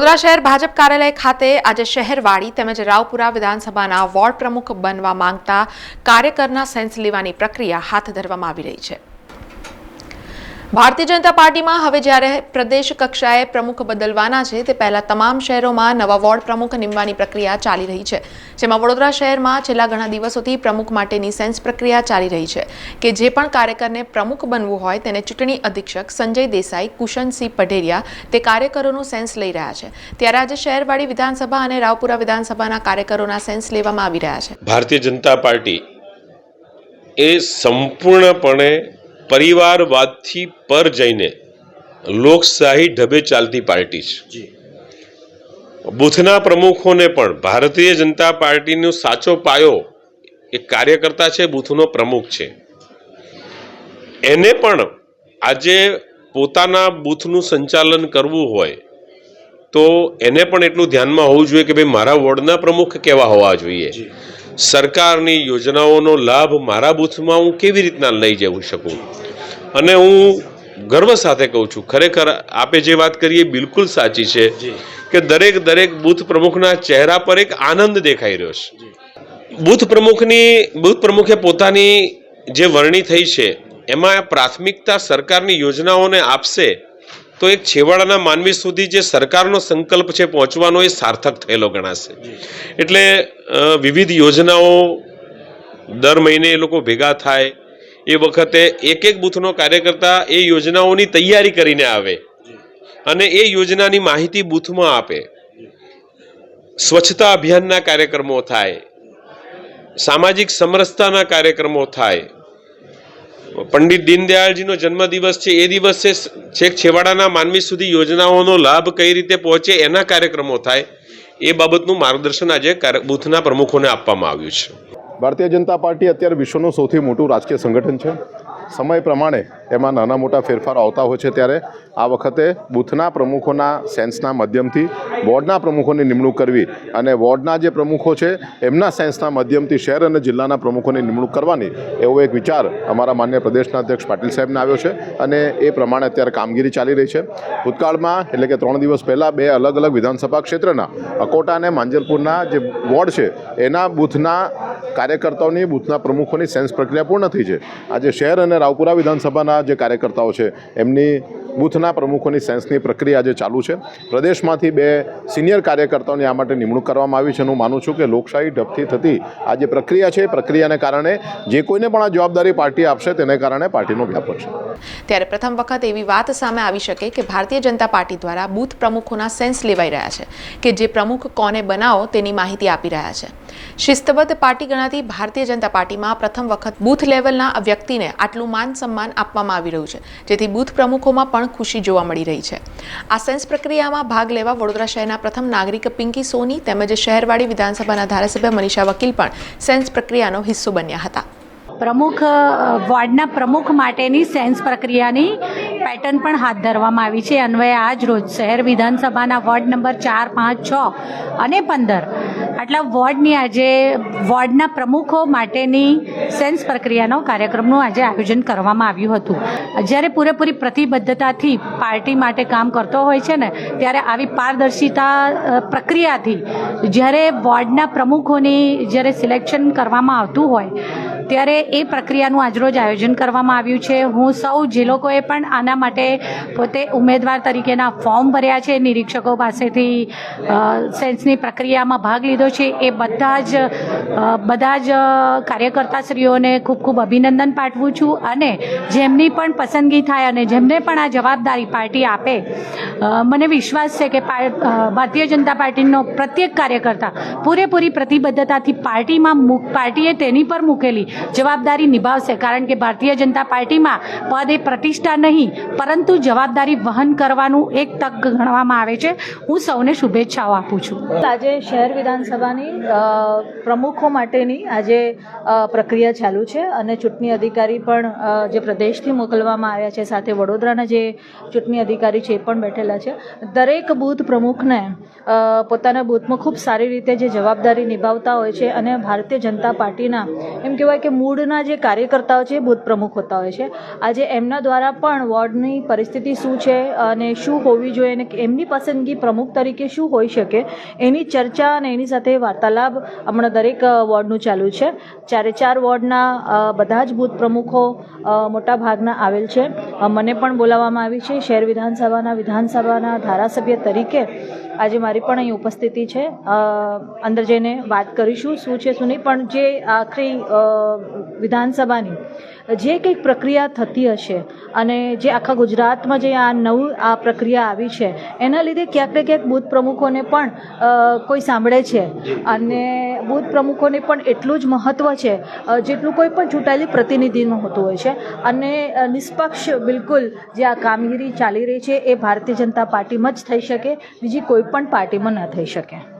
વડોદરા શહેર ભાજપ કાર્યાલય ખાતે આજે શહેરવાડી તેમજ રાવપુરા વિધાનસભાના વોર્ડ પ્રમુખ બનવા માંગતા કાર્યકરના સેન્સ લેવાની પ્રક્રિયા હાથ ધરવામાં આવી રહી છે. ભારતીય જનતા પાર્ટીમાં હવે જ્યારે પ્રદેશ કક્ષાએ પ્રમુખ બદલવાના છે, તે પહેલા તમામ શહેરોમાં નવા વોર્ડ પ્રમુખ નિમવાની પ્રક્રિયા ચાલી રહી છે. જેમાં વડોદરા શહેરમાં છેલ્લા ઘણા દિવસોથી પ્રમુખ માટેની સેન્સ પ્રક્રિયા ચાલી રહી છે કે જે પણ કાર્યકરને પ્રમુખ બનવું હોય તેને ચૂંટણી અધિક્ષક સંજય દેસાઈ, કુશનસિંહ પઢેરિયા તે કાર્યકરોનું સેન્સ લઈ રહ્યા છે. ત્યારે આજે શહેરવાડી વિધાનસભા અને રાવપુરા વિધાનસભાના કાર્યકરોના સેન્સ લેવામાં આવી રહ્યા છે. ભારતીય જનતા પાર્ટી એ સંપૂર્ણપણે પરિવારવાદથી પર જઈને લોકશાહી ઢબે ચાલતી પાર્ટી છે. બૂથના પ્રમુખોને પણ ભારતીય જનતા પાર્ટીનો સાચો પાયો એ કાર્યકર્તા છે બૂથનો પ્રમુખ છે. એને પણ આજે પોતાના બૂથનું સંચાલન કરવું હોય તો એને પણ એટલું ધ્યાનમાં હોવું જોઈએ કે ભાઈ મારા વોર્ડના પ્રમુખ કેવા હોવા જોઈએ. સરકારની યોજનાઓનો લાભ મારા બૂથમાં હું કેવી રીતના લઈ જવું શકું? અને હું ગર્વ સાથે કહું છું ખરેખર આપે જે વાત કરીએ બિલકુલ સાચી છે કે દરેક દરેક બૂથ પ્રમુખના ચહેરા પર એક આનંદ દેખાઈ રહ્યો છે. બૂથ પ્રમુખની બૂથ પ્રમુખે પોતાની જે વરણી થઈ છે એમાં પ્રાથમિકતા સરકારની યોજનાઓને આપશે તો એક છેવાડાના માનવી સુધી જે સરકારનો સંકલ્પ છે પહોંચવાનો એ સાર્થક થયેલો ગણાશે. એટલે વિવિધ યોજનાઓ દર મહિને એ લોકો ભેગા થાય. એ વખતે એક એક બૂથનો કાર્યકર્તા એ યોજનાઓની તૈયારી કરીને આવે અને એ યોજનાની માહિતી બૂથમાં આપે. સ્વચ્છતા અભિયાનના કાર્યક્રમો થાય. સામાજિક સમરસતાના કાર્યક્રમો થાય. પંડિત દીનદયાળજીનો જન્મદિવસ છે, એ દિવસે છેક છેવાડાના માનવી સુધી યોજનાઓનો લાભ કઈ રીતે પહોંચે એના કાર્યક્રમો થાય, એ બાબતનું માર્ગદર્શન આજે બૂથના પ્રમુખોને આપવામાં આવ્યું છે. ભારતીય જનતા પાર્ટી અત્યારે વિશ્વનું સૌથી મોટું રાજકીય સંગઠન છે. સમય પ્રમાણે એમાં નાના મોટા ફેરફારો આવતા હોય છે ત્યારે આ વખતે બૂથના પ્રમુખોના સેન્સના માધ્યમથી, વોર્ડના પ્રમુખોની નિમણૂક કરવી અને વોર્ડના જે પ્રમુખો છે, એમના સેન્સના માધ્યમથી શહેર અને જિલ્લાના પ્રમુખોની નિમણૂક કરવાની એવો એક વિચાર અમારા માન્ય પ્રદેશના અધ્યક્ષ પાટીલ સાહેબને આવ્યો છે અને એ પ્રમાણે અત્યારે કામગીરી ચાલી રહી છે. ભૂતકાળમાં, એટલે કે ત્રણ દિવસ પહેલાં, બે અલગ અલગ વિધાનસભા ક્ષેત્રના, અકોટા અને માંજલપુરના જે વોર્ડ છે, એના બૂથના કાર્યકર્તાઓની, બૂથના પ્રમુખોની સેન્સ પ્રક્રિયા પૂર્ણ થઈ છે. આજે શહેર અને રાવપુરા વિધાનસભાના જે કાર્યકર્તાઓ છે, એમની બૂથના પ્રમુખોની સેન્સની પ્રક્રિયા જે ચાલુ છે, પ્રદેશમાંથી બે સિનિયર કાર્યકર્તાઓની આ માટે નિમણૂક કરવામાં આવી છે. હું માનું છું કે લોકશાહી ઢબથી થતી આ જે પ્રક્રિયા છે, એ પ્રક્રિયાને કારણે જે કોઈને પણ આ જવાબદારી પાર્ટી આપશે, તેને કારણે પાર્ટીનો વ્યાપ વધશે. ત્યારે પ્રથમ વખત એવી વાત સામે આવી શકે કે ભારતીય જનતા પાર્ટી દ્વારા બૂથ પ્રમુખોના સેન્સ લેવાઈ રહ્યા છે કે જે પ્રમુખ કોને બનાવો તેની માહિતી આપી રહ્યા છે. શિસ્તબદ્ધ પાર્ટી ગણાતી ભારતીય જનતા પાર્ટીમાં પ્રથમ વખત બૂથ લેવલના વ્યક્તિને આટલું માન સન્માન આપવામાં આવી રહ્યું છે. જેથી બૂથ પ્રમુખોમાં પણ ખુશી જોવા મળી રહી છે. આ સેન્સ પ્રક્રિયામાં ભાગ લેવા વડોદરા શહેરના પ્રથમ નાગરિક પિંકી સોની તેમજ શહેરવાડી વિધાનસભાના ધારાસભ્ય મનીષા વકીલ પણ સેન્સ પ્રક્રિયાનો હિસ્સો બન્યા હતા. પ્રમુખ વોર્ડના પ્રમુખ માટેની સેન્સ પ્રક્રિયાની પેટર્ન પણ હાથ ધરવામાં આવી છે. અન્વયે આજ રોજ શહેર વિધાનસભાના વોર્ડ નંબર ચાર, પાંચ, છ અને પંદર આટલા વોર્ડની આજે વોર્ડના પ્રમુખો માટેની સેન્સ પ્રક્રિયાનો કાર્યક્રમનું આજે આયોજન કરવામાં આવ્યું હતું. જ્યારે પૂરેપૂરી પ્રતિબદ્ધતાથી પાર્ટી માટે કામ કરતો હોય છે ને, ત્યારે આવી પારદર્શિતા પ્રક્રિયાથી જ્યારે વોર્ડના પ્રમુખોની જ્યારે સિલેક્શન કરવામાં આવતું હોય ત્યારે એ પ્રક્રિયાનું આજરોજ આયોજન કરવામાં આવ્યું છે. હું સૌ જે લોકોએ પણ આના માટે પોતે ઉમેદવાર તરીકેના ફોર્મ ભર્યા છે. નિરીક્ષકો પાસેથી સેન્સની પ્રક્રિયામાં ભાગ લીધો છે. એ બધા જ બધા જ કાર્યકર્તાશ્રીઓને ખૂબ ખૂબ અભિનંદન પાઠવું છું અને જેમની પણ પસંદગી થાય અને જેમને પણ આ જવાબદારી પાર્ટી આપે મને વિશ્વાસ છે કે ભારતીય જનતા પાર્ટીનો પ્રત્યેક કાર્યકર્તા પૂરેપૂરી પ્રતિબદ્ધતાથી પાર્ટીમાં પાર્ટીએ તેની પર મૂકેલી જવાબદારી નિભાવશે કારણ કે ભારતીય જનતા પાર્ટીમાં પદ એ પ્રતિષ્ઠા નહીં, પરંતુ જવાબદારી વહન કરવાનું એક તક ગણવામાં આવે છે. હું સૌને શુભેચ્છાઓ આપું છું. આજે શહેર વિધાનસભાની પ્રમુખો માટેની આજે પ્રક્રિયા ચાલુ છે અને ચૂંટણી અધિકારી પણ જે પ્રદેશથી મોકલવામાં આવ્યા છે, સાથે વડોદરાના જે ચૂંટણી અધિકારી છે એ પણ બેઠેલા છે. દરેક બૂથ પ્રમુખને પોતાના બૂથમાં ખૂબ સારી રીતે જે જવાબદારી નિભાવતા હોય છે અને ભારતીય જનતા પાર્ટીના, એમ કહેવાય કે મૂળના જે કાર્યકર્તાઓ છે બૂથ પ્રમુખ હોતા હોય છે. આજે એમના દ્વારા પણ વોર્ડની પરિસ્થિતિ શું છે અને શું હોવી જોઈએ અને એમની પસંદગી પ્રમુખ તરીકે શું હોઈ શકે, એની ચર્ચા અને એની સાથે વાર્તાલાપ હમણાં દરેક વોર્ડનું ચાલુ છે. ચારે ચાર વોર્ડના બધા જ બુથ પ્રમુખો મોટા ભાગના આવેલ છે. મને પણ બોલાવવામાં આવી છે. શહેર વિધાનસભાના વિધાનસભાના ધારાસભ્ય તરીકે આજે મારી પણ અહીં ઉપસ્થિતિ છે. અંદર જઈને વાત કરીશું, શું છે, શું નહીં. પણ જે આખરી વિધાનસભાની જે કંઈક પ્રક્રિયા થતી હશે અને જે આખા ગુજરાતમાં જે આ નવું આ પ્રક્રિયા આવી છે એના લીધે ક્યાંક ને ક્યાંક બૂથ પ્રમુખોને પણ કોઈ સાંભળે છે. અને બૂથ પ્રમુખોને પણ એટલું જ મહત્ત્વ છે જેટલું કોઈ પણ ચૂંટાયેલી પ્રતિનિધિનું હોતું હોય છે. અને નિષ્પક્ષ બિલકુલ જે આ કામગીરી ચાલી રહી છે એ ભારતીય જનતા પાર્ટીમાં જ થઈ શકે બીજી કોઈ પણ પાર્ટીમાં ન થઈ શકે.